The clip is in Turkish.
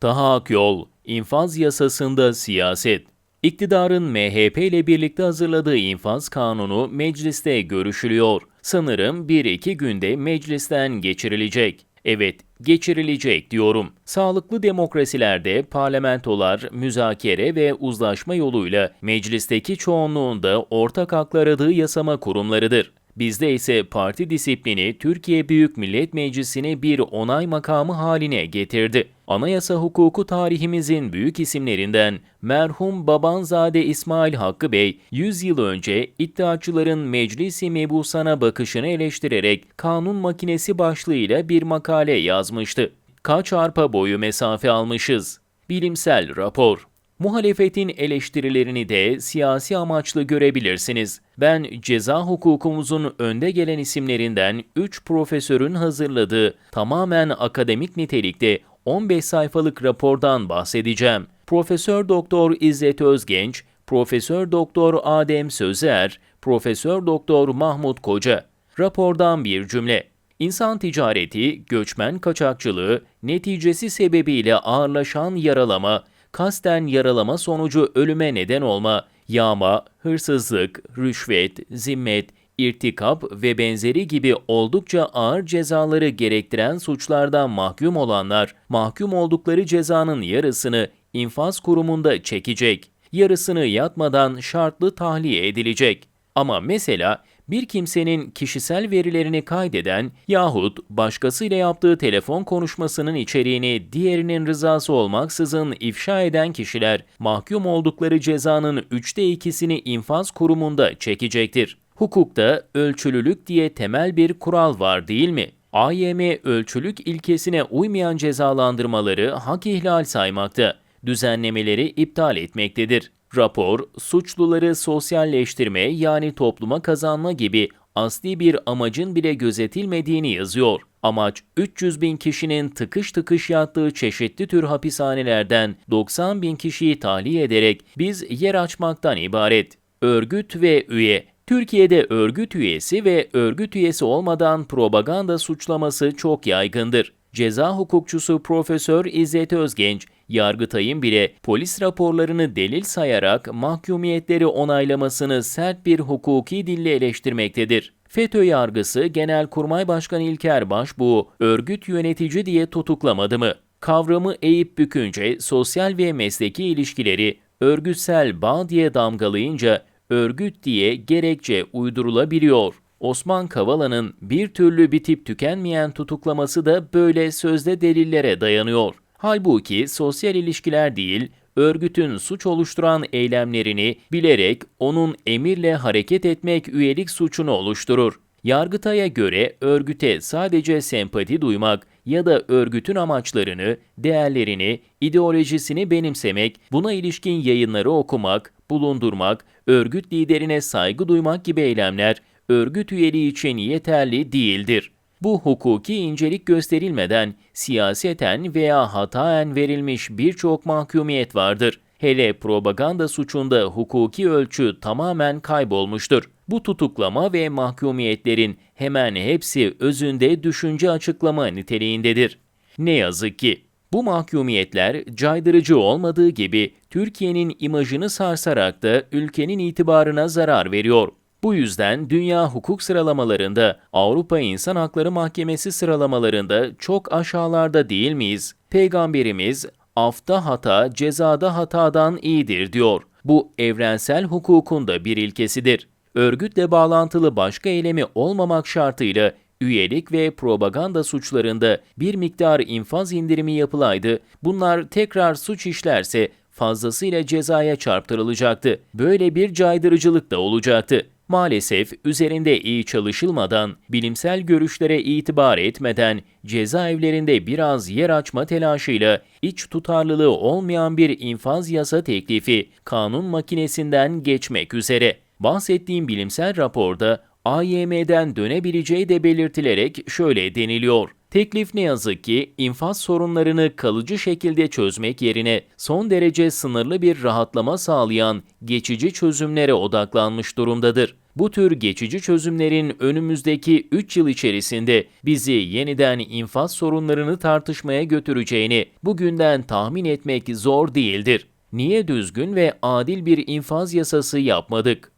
Taha Akyol, infaz yasasında siyaset. İktidarın MHP ile birlikte hazırladığı infaz kanunu mecliste görüşülüyor. Sanırım bir iki günde meclisten geçirilecek. Evet, geçirilecek diyorum. Sağlıklı demokrasilerde parlamentolar müzakere ve uzlaşma yoluyla meclisteki çoğunluğunda ortak haklar aradığı yasama kurumlarıdır. Bizde ise parti disiplini Türkiye Büyük Millet Meclisi'ni bir onay makamı haline getirdi. Anayasa hukuku tarihimizin büyük isimlerinden merhum Babanzade İsmail Hakkı Bey 100 yıl önce iddiaçıların meclisi mebusana bakışını eleştirerek kanun makinesi başlığıyla bir makale yazmıştı. Kaç arpa boyu mesafe almışız? Bilimsel rapor. Muhalefetin eleştirilerini de siyasi amaçlı görebilirsiniz. Ben ceza hukukumuzun önde gelen isimlerinden 3 profesörün hazırladığı tamamen akademik nitelikte 15 sayfalık rapordan bahsedeceğim. Profesör Doktor İzzet Özgenç, Profesör Doktor Adem Sözer, Profesör Doktor Mahmut Koca. Rapordan bir cümle. İnsan ticareti, göçmen kaçakçılığı, neticesi sebebiyle ağırlaşan yaralama, kasten yaralama sonucu ölüme neden olma, yağma, hırsızlık, rüşvet, zimmet, irtikap ve benzeri gibi oldukça ağır cezaları gerektiren suçlardan mahkum olanlar, mahkum oldukları cezanın yarısını infaz kurumunda çekecek, yarısını yatmadan şartlı tahliye edilecek. Ama mesela bir kimsenin kişisel verilerini kaydeden yahut başkasıyla yaptığı telefon konuşmasının içeriğini diğerinin rızası olmaksızın ifşa eden kişiler mahkum oldukları cezanın üçte ikisini infaz kurumunda çekecektir. Hukukta ölçülülük diye temel bir kural var değil mi? AYM ölçülük ilkesine uymayan cezalandırmaları hak ihlal saymakta, düzenlemeleri iptal etmektedir. Rapor, suçluları sosyalleştirme yani topluma kazanma gibi asli bir amacın bile gözetilmediğini yazıyor. Amaç 300 bin kişinin tıkış tıkış yattığı çeşitli tür hapishanelerden 90 bin kişiyi tahliye ederek biz yer açmaktan ibaret. Örgüt ve üye Türkiye'de örgüt üyesi ve örgüt üyesi olmadan propaganda suçlaması çok yaygındır. Ceza hukukçusu Profesör İzzet Özgenç, Yargıtay'ın bile polis raporlarını delil sayarak mahkumiyetleri onaylamasını sert bir hukuki dille eleştirmektedir. FETÖ yargısı Genelkurmay Başkanı İlker Başbuğ, örgüt yönetici diye tutuklamadı mı? Kavramı eğip bükünce sosyal ve mesleki ilişkileri örgütsel bağ diye damgalayınca örgüt diye gerekçe uydurulabiliyor. Osman Kavala'nın bir türlü bitip tükenmeyen tutuklaması da böyle sözde delillere dayanıyor. Halbuki sosyal ilişkiler değil, örgütün suç oluşturan eylemlerini bilerek onun emirle hareket etmek üyelik suçunu oluşturur. Yargıtay'a göre örgüte sadece sempati duymak ya da örgütün amaçlarını, değerlerini, ideolojisini benimsemek, buna ilişkin yayınları okumak, bulundurmak, örgüt liderine saygı duymak gibi eylemler örgüt üyeliği için yeterli değildir. Bu hukuki incelik gösterilmeden siyaseten veya hataen verilmiş birçok mahkumiyet vardır. Hele propaganda suçunda hukuki ölçü tamamen kaybolmuştur. Bu tutuklama ve mahkumiyetlerin hemen hepsi özünde düşünce açıklama niteliğindedir. Ne yazık ki bu mahkumiyetler caydırıcı olmadığı gibi Türkiye'nin imajını sarsarak da ülkenin itibarına zarar veriyor. Bu yüzden dünya hukuk sıralamalarında, Avrupa İnsan Hakları Mahkemesi sıralamalarında çok aşağılarda değil miyiz? Peygamberimiz afta hata, cezada hatadan iyidir diyor. Bu evrensel hukukun da bir ilkesidir. Örgütle bağlantılı başka eylemi olmamak şartıyla üyelik ve propaganda suçlarında bir miktar infaz indirimi yapılaydı, bunlar tekrar suç işlerse fazlasıyla cezaya çarptırılacaktı. Böyle bir caydırıcılık da olacaktı. Maalesef üzerinde iyi çalışılmadan, bilimsel görüşlere itibar etmeden, cezaevlerinde biraz yer açma telaşıyla iç tutarlılığı olmayan bir infaz yasa teklifi kanun makinesinden geçmek üzere. Bahsettiğim bilimsel raporda AYM'den dönebileceği de belirtilerek şöyle deniliyor. Teklif ne yazık ki infaz sorunlarını kalıcı şekilde çözmek yerine son derece sınırlı bir rahatlama sağlayan geçici çözümlere odaklanmış durumdadır. Bu tür geçici çözümlerin önümüzdeki 3 yıl içerisinde bizi yeniden infaz sorunlarını tartışmaya götüreceğini bugünden tahmin etmek zor değildir. Niye düzgün ve adil bir infaz yasası yapmadık?